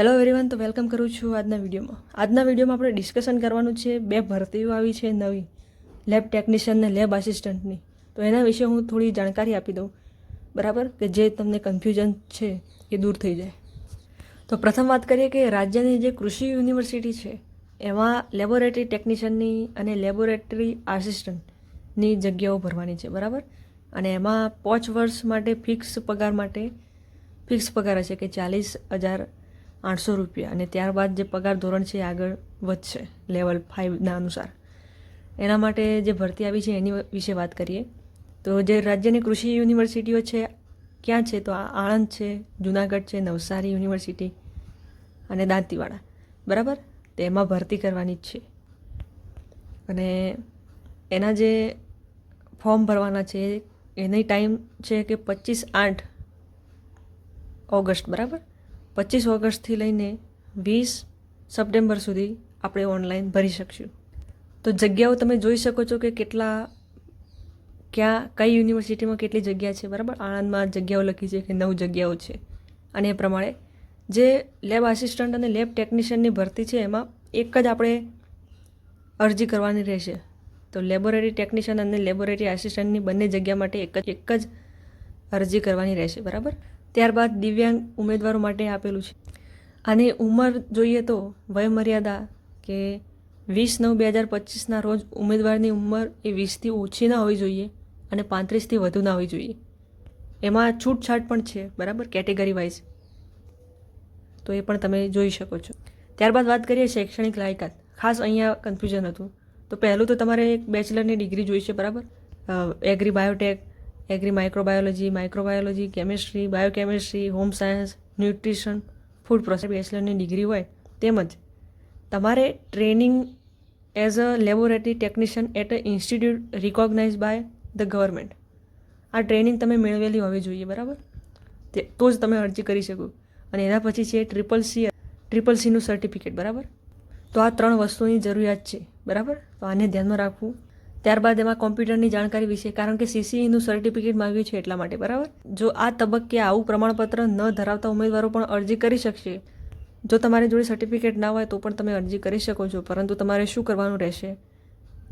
Hello everyone તો welcome કરું છું આજના વિડીયોમાં. આજના વિડીયોમાં આપણે ડિસ્કશન કરવાનું છે બે ભરતીઓ આવી છે નવી લેબ ટેકનિશિયન ને લેબ આસિસ્ટન્ટની તો એના વિશે હું થોડી જાણકારી આપી દઉં. બરાબર? કે જે તમને કન્ફ્યુઝન છે એ દૂર થઈ જાય. તો પ્રથમ વાત કરીએ કે રાજ્યની જે કૃષિ યુનિવર્સિટી છે, એમાં લેબોરેટરી ટેકનિશિયનની અને લેબોરેટરી આસિસ્ટન્ટની જગ્યાઓ ભરવાની છે. બરાબર? અને એમાં પાંચ વર્ષ માટે ફિક્સ પગાર માટે ફિક્સ પગાર હશે કે ચાલીસ હજાર આઠસો રૂપિયા અને ત્યારબાદ જે પગાર ધોરણ છે આગળ વધશે લેવલ ફાઇવના અનુસાર. એના માટે જે ભરતી આવી છે એની વિશે વાત કરીએ. તો જે રાજ્યની કૃષિ યુનિવર્સિટીઓ છે, ક્યાં છે? તો આણંદ છે, જુનાગઢ છે, નવસારી યુનિવર્સિટી અને દાંતીવાડા. બરાબર? તેમાં ભરતી કરવાની જ છે. અને એના જે ફોર્મ ભરવાના છે, એની ટાઈમ છે કે પચીસ આઠ ઓગસ્ટ. બરાબર? પચીસ ઓગસ્ટથી લઈને વીસ સપ્ટેમ્બર સુધી આપણે ઓનલાઈન ભરી શકશું. તો જગ્યાઓ તમે જોઈ શકો છો કે કેટલા, ક્યાં, કઈ યુનિવર્સિટીમાં કેટલી જગ્યા છે, બરાબર? આણંદમાં જગ્યાઓ લખી છે કે નવ જગ્યાઓ છે. અને એ પ્રમાણે જે લેબ આસિસ્ટન્ટ અને લેબ ટેકનિશિયનની ભરતી છે, એમાં એક જ આપણે અરજી કરવાની રહેશે. તો લેબોરેટરી ટેકનિશિયન અને લેબોરેટરી આસિસ્ટન્ટની બંને જગ્યા માટે એક જ એક જ અરજી કરવાની રહેશે, બરાબર? ત્યારબાદ દિવ્યાંગ ઉમેદવારો માટે આપેલું છે. આની ઉંમર જોઈએ તો વયમર્યાદા કે વીસ નવ બે હજાર પચીસના રોજ ઉમેદવારની ઉંમર એ વીસથી ઓછી ના હોવી જોઈએ અને પાંત્રીસથી વધુ ના હોવી જોઈએ. એમાં છૂટછાટ પણ છે, બરાબર? Category wise. તો એ પણ તમે જોઈ શકો છો. ત્યારબાદ વાત કરીએ શૈક્ષણિક લાયકાત. ખાસ અહીંયા કન્ફ્યુઝન હતું. તો પહેલું તો તમારે એક બેચલરની ડિગ્રી જોઈશે, બરાબર? Agri biotech agri microbiology microbiology, chemistry, biochemistry, home science, nutrition, food process, બેચલરની degree હોય તેમજ તમારે training as a laboratory technician at a institute recognize by the government. આ ટ્રેનિંગ તમે મેળવેલી હોવી જોઈએ, બરાબર? તે તો જ તમે અરજી કરી શકો. અને એના પછી છે ટ્રિપલ સી, ટ્રિપલ સીનું સર્ટિફિકેટ, બરાબર? તો આ ત્રણ વસ્તુની જરૂરિયાત છે, બરાબર? તો આને ધ્યાનમાં રાખવું. ત્યારબાદ એમાં કોમ્પ્યુટરની જાણકારી વિશે, કારણ કે સીસીઈનું સર્ટિફિકેટ માંગ્યું છે એટલા માટે, બરાબર? જો આ તબક્કે આવું પ્રમાણપત્ર ન ધરાવતા ઉમેદવારો પણ અરજી કરી શકશે. જો તમારી જોડે સર્ટિફિકેટ ના હોય તો પણ તમે અરજી કરી શકો છો, પરંતુ તમારે શું કરવાનું રહેશે?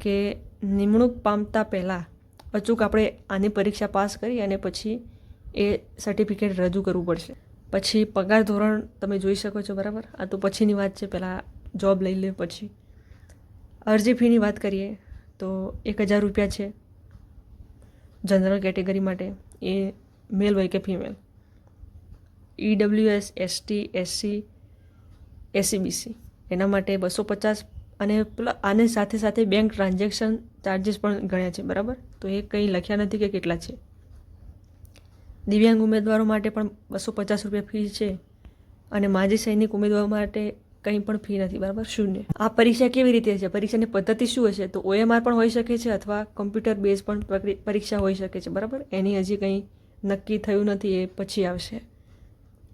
કે નિમણૂક પામતા પહેલાં અચૂક આપણે આની પરીક્ષા પાસ કરી અને પછી એ સર્ટિફિકેટ રજૂ કરવું પડશે. પછી પગાર ધોરણ તમે જોઈ શકો છો, બરાબર? આ તો પછીની વાત છે, પહેલાં જોબ લઈ લે પછી. અરજી ફીની વાત કરીએ. તો એક હજાર રૂપિયા છે જનરલ કેટેગરી માટે. એ મેલ હોય કે female EWS ST SC SEBC એના માટે બસો પચાસ અને પેલા આની સાથે સાથે બેંક ટ્રાન્ઝેક્શન ચાર્જીસ પણ ગણ્યા છે, બરાબર? તો એ કંઈ લખ્યા નથી કે કેટલા છે. દિવ્યાંગ ઉમેદવારો માટે પણ બસો પચાસ રૂપિયા ફી છે અને માજી સૈનિક ઉમેદવારો માટે કંઈ પણ ફી નથી, બરાબર? શૂન્ય. આ પરીક્ષા કેવી રીતે છે? પરીક્ષાની પદ્ધતિ શું હશે? તો ઓએમઆર પણ હોઈ શકે છે અથવા કમ્પ્યુટર બેઝ પણ પરીક્ષા હોઈ શકે છે, બરાબર? એની હજી કંઈ નક્કી થયું નથી, એ પછી આવશે.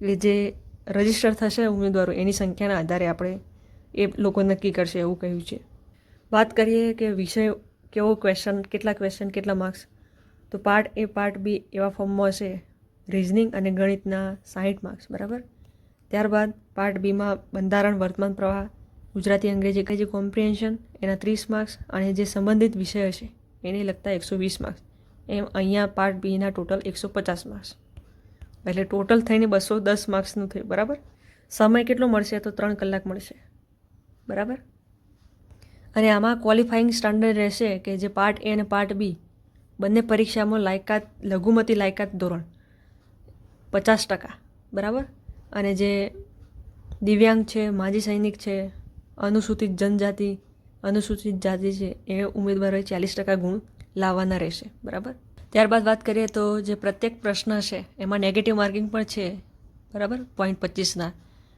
એ જે રજિસ્ટર થશે ઉમેદવારો, એની સંખ્યાના આધારે આપણે એ લોકો નક્કી કરશે એવું કહ્યું છે. વાત કરીએ કે વિષય કેવો ક્વેશ્ચન કેટલા ક્વેશ્ચન કેટલા માર્ક્સ તો પાર્ટ એ પાર્ટ બી એવા ફોર્મમાં હશે રિઝનિંગ અને ગણિતના સાહીઠ માર્ક્સ બરાબર? ત્યારબાદ પાર્ટ બીમાં બંધારણ વર્તમાન પ્રવાહ, ગુજરાતી અંગ્રેજી કે જે કોમ્પ્રિહેન્શન એના ત્રીસ માર્ક્સ અને જે સંબંધિત વિષય હશે, એને લગતા એકસો વીસ માર્ક્સ એમ અહીંયા પાર્ટ બીના ટોટલ એકસો પચાસ માર્ક્સ એટલે ટોટલ થઈને બસો દસ માર્ક્સનું થયું, બરાબર? સમય કેટલો મળશે? તો ત્રણ કલાક મળશે. બરાબર? અને આમાં ક્વોલિફાઈંગ સ્ટાન્ડર્ડ રહેશે કે જે પાર્ટ એ અને પાર્ટ બી બંને પરીક્ષામાં લાયકાત, લઘુમતી લાયકાત ધોરણ, પચાસ ટકા. બરાબર? અને જે દિવ્યાંગ છે, માજી સૈનિક છે, અનુસૂચિત જનજાતિ, અનુસૂચિત જાતિ છે, એ ઉમેદવારોએ ચાલીસ ટકા ગુણ લાવવાના રહેશે, બરાબર? ત્યારબાદ વાત કરીએ તો જે પ્રત્યેક પ્રશ્ન છે, એમાં નેગેટિવ માર્કિંગ પણ છે, બરાબર? પોઈન્ટ પચીસના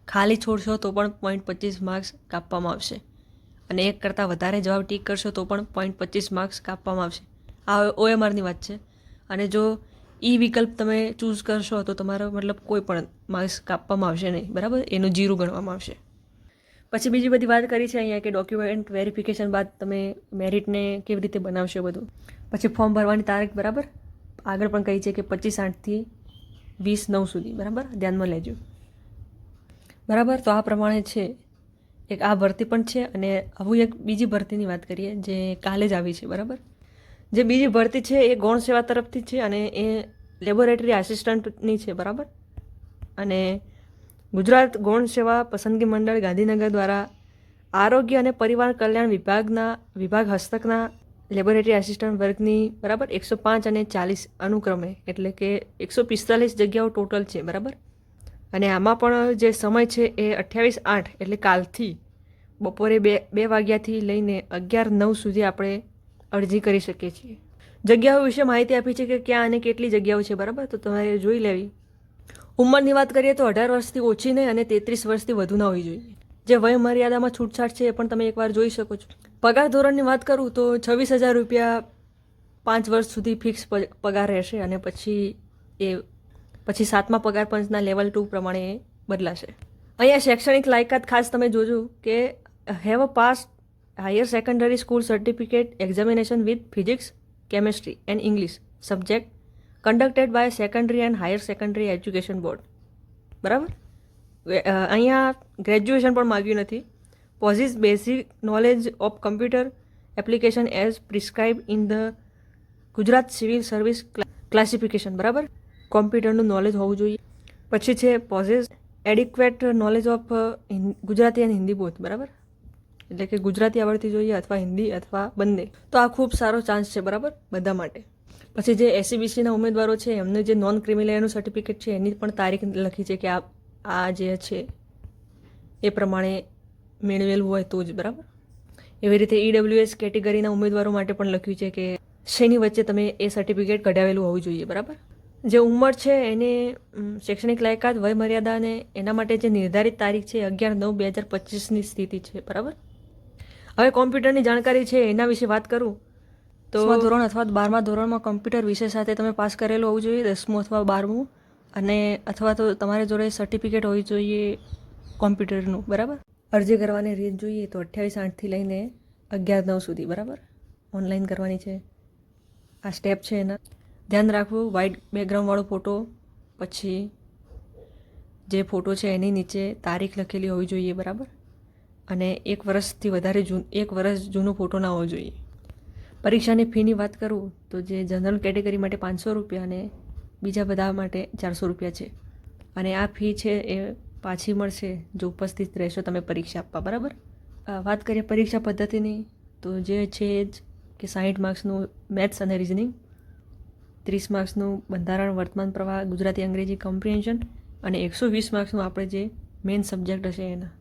ખાલી છોડશો તો પણ પોઈન્ટ પચીસ માર્ક્સ કાપવામાં આવશે. અને એક કરતાં વધારે જવાબ ટીક કરશો તો પણ પોઈન્ટ પચીસ માર્ક્સ કાપવામાં આવશે. આ ઓએમઆરની વાત છે. અને જો ઈ વિકલ્પ તમે ચૂઝ કરશો તો તમારો મતલબ કોઈ પણ માર્ક્સ કાપવામાં આવશે નહીં, બરાબર? એનું જીરું ગણવામાં આવશે. પછી બીજી બધી વાત કરી છે અહીંયા કે ડોક્યુમેન્ટ વેરિફિકેશન બાદ તમે મેરિટને કેવી રીતે બનાવશો બધું. પછી ફોર્મ ભરવાની તારીખ, બરાબર? આગળ પણ કહી છે કે પચીસ આઠથી વીસ નવ સુધી, બરાબર? ધ્યાનમાં લેજો. બરાબર? તો આ પ્રમાણે છે. એક આ ભરતી પણ છે અને આવું એક બીજી ભરતીની વાત કરીએ જે કાલે જ આવી છે, બરાબર? જે બીજી ભરતી છે એ ગૌણ સેવા તરફથી છે અને એ લેબોરેટરી આસિસ્ટન્ટની છે, બરાબર? અને ગુજરાત ગૌણ સેવા પસંદગી મંડળ ગાંધીનગર દ્વારા આરોગ્ય અને પરિવાર કલ્યાણ વિભાગના વિભાગ હસ્તકના લેબોરેટરી આસિસ્ટન્ટ વર્ગની, બરાબર, એકસો પાંચ અને ચાલીસ અનુક્રમે, એટલે કે એકસો પિસ્તાલીસ જગ્યાઓ ટોટલ છે, બરાબર? અને આમાં પણ જે સમય છે એ અઠ્યાવીસ આઠ, એટલે કાલથી બપોરે બે બે વાગ્યાથી લઈને અગિયાર નવ સુધી આપણે અરજી કરી શકીએ છીએ. જગ્યાઓ વિશે માહિતી આપી છે કે ક્યાં અને કેટલી જગ્યાઓ છે, બરાબર? તો તમારે જોઈ લેવી. ઉંમરની વાત કરીએ તો અઢાર વર્ષથી ઓછી નહીં અને તેત્રીસ વર્ષથી વધુ ના હોવી જોઈએ. જે વય મર્યાદામાં છૂટછાટ છે એ પણ તમે એકવાર જોઈ શકો છો. પગાર ધોરણની વાત કરું તો છવ્વીસ હજાર રૂપિયા પાંચ વર્ષ સુધી ફિક્સ પગાર રહેશે અને પછી એ, પછી સાતમા પગાર પંચના લેવલ ટુ પ્રમાણે બદલાશે. અહીંયા શૈક્ષણિક લાયકાત ખાસ તમે જોજો કે have a pass higher secondary school certificate examination with physics chemistry and English subject conducted by secondary and higher secondary education board બરાબર? અહીંયા ગ્રેજ્યુએશન પણ માગ્યું નથી. Possess basic knowledge of computer application as prescribe in the Gujarat civil service classification બરાબર? કોમ્પ્યુટરનું knowledge હોવું જોઈએ. પછી છે possess adequate knowledge of Gujarati and Hindi both બરાબર? એટલે કે ગુજરાતી આવડતી જોઈએ અથવા હિન્દી અથવા બંને. તો આ ખૂબ સારો ચાન્સ છે, બરાબર? બધા માટે. પછી જે એસસીબીસીના ઉમેદવારો છે, એમને જે નોન ક્રિમિનલનું સર્ટિફિકેટ છે, એની પણ તારીખ લખી છે કે આ આ જે છે, એ પ્રમાણે મેળવેલું હોય તો જ, બરાબર? એવી રીતે ઈડબ્લ્યુએસ કેટેગરીના ઉમેદવારો માટે પણ લખ્યું છે કે શેની વચ્ચે તમે એ સર્ટિફિકેટ કઢાવેલું હોવું જોઈએ, બરાબર? જે ઉંમર છે, એને શૈક્ષણિક લાયકાત વય મર્યાદા અને એના માટે જે નિર્ધારિત તારીખ છે, અગિયાર નવ બે હજાર પચીસની સ્થિતિ છે, બરાબર? હવે કોમ્પ્યુટરની જાણકારી છે, એના વિશે વાત કરું? તો ધોરણ અથવા બારમા ધોરણમાં કોમ્પ્યુટર વિષય સાથે તમે પાસ કરેલું હોવું જોઈએ, દસમું અથવા બારમું. અને અથવા તો તમારી જોડે સર્ટિફિકેટ હોવી જોઈએ કોમ્પ્યુટરનું, બરાબર? અરજી કરવાની રીત જોઈએ તો અઠ્યાવીસ આઠથી લઈને અગિયાર નવ સુધી, બરાબર? ઓનલાઈન કરવાની છે. આ સ્ટેપ છે એના. ધ્યાન રાખવું વ્હાઇટ બેકગ્રાઉન્ડવાળો ફોટો, પછી જે ફોટો છે એની નીચે તારીખ લખેલી હોવી જોઈએ, બરાબર? અને એક વર્ષથી વધારે જૂન, એક વર્ષ જૂનો ફોટો ના હોવો જોઈએ. પરીક્ષાની ફીની વાત કરું તો જે જનરલ કેટેગરી માટે પાંચસો રૂપિયા અને બીજા બધા માટે ચારસો રૂપિયા છે. અને આ ફી છે એ પાછી મળશે જો ઉપસ્થિત રહેશો તમે પરીક્ષા આપવા, બરાબર? વાત કરીએ પરીક્ષા પદ્ધતિની, તો જે છે જ કે સાહીઠ માર્ક્સનું મેથ્સ અને રિઝનિંગ ત્રીસ માર્ક્સનું બંધારણ, વર્તમાન પ્રવાહ, ગુજરાતી અંગ્રેજી કોમ્પ્રિહેન્શન અને એકસો વીસ માર્ક્સનું આપણે જે મેઇન સબ્જેક્ટ હશે એના.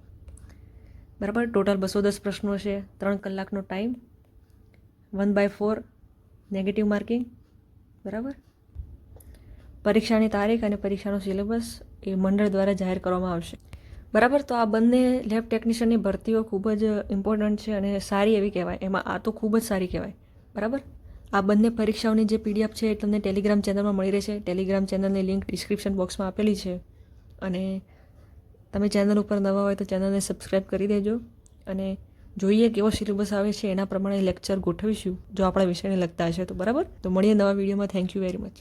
બરાબર? ટોટલ બસો દસ પ્રશ્નો છે. ત્રણ કલાકનો time one by four negative marking બરાબર? પરીક્ષાની તારીખ અને પરીક્ષાનો સિલેબસ એ મંડળ દ્વારા જાહેર કરવામાં આવશે. બરાબર? તો આ બંને લેબ ટેકનિશિયનની ભરતીઓ ખૂબ જ ઇમ્પોર્ટન્ટ છે અને સારી એવી કહેવાય. એમાં આ તો ખૂબ જ સારી કહેવાય. બરાબર? આ બંને પરીક્ષાઓની જે પીડીએફ છે એ તમને ટેલિગ્રામ ચેનલમાં મળી રહેશે. ટેલિગ્રામ ચેનલની લિંક ડિસ્ક્રિપ્શન બોક્સમાં આપેલી છે. અને તમે ચેનલ ઉપર નવા હોય તો ચેનલને સબસ્ક્રાઈબ કરી દેજો અને જોઈએ કેવો સિલેબસ આવે છે એના પ્રમાણે લેક્ચર ગોઠવીશું, જો આપણા વિષયને લગતા હશે તો, બરાબર? તો મળીએ નવા વિડીયોમાં. Thank you very much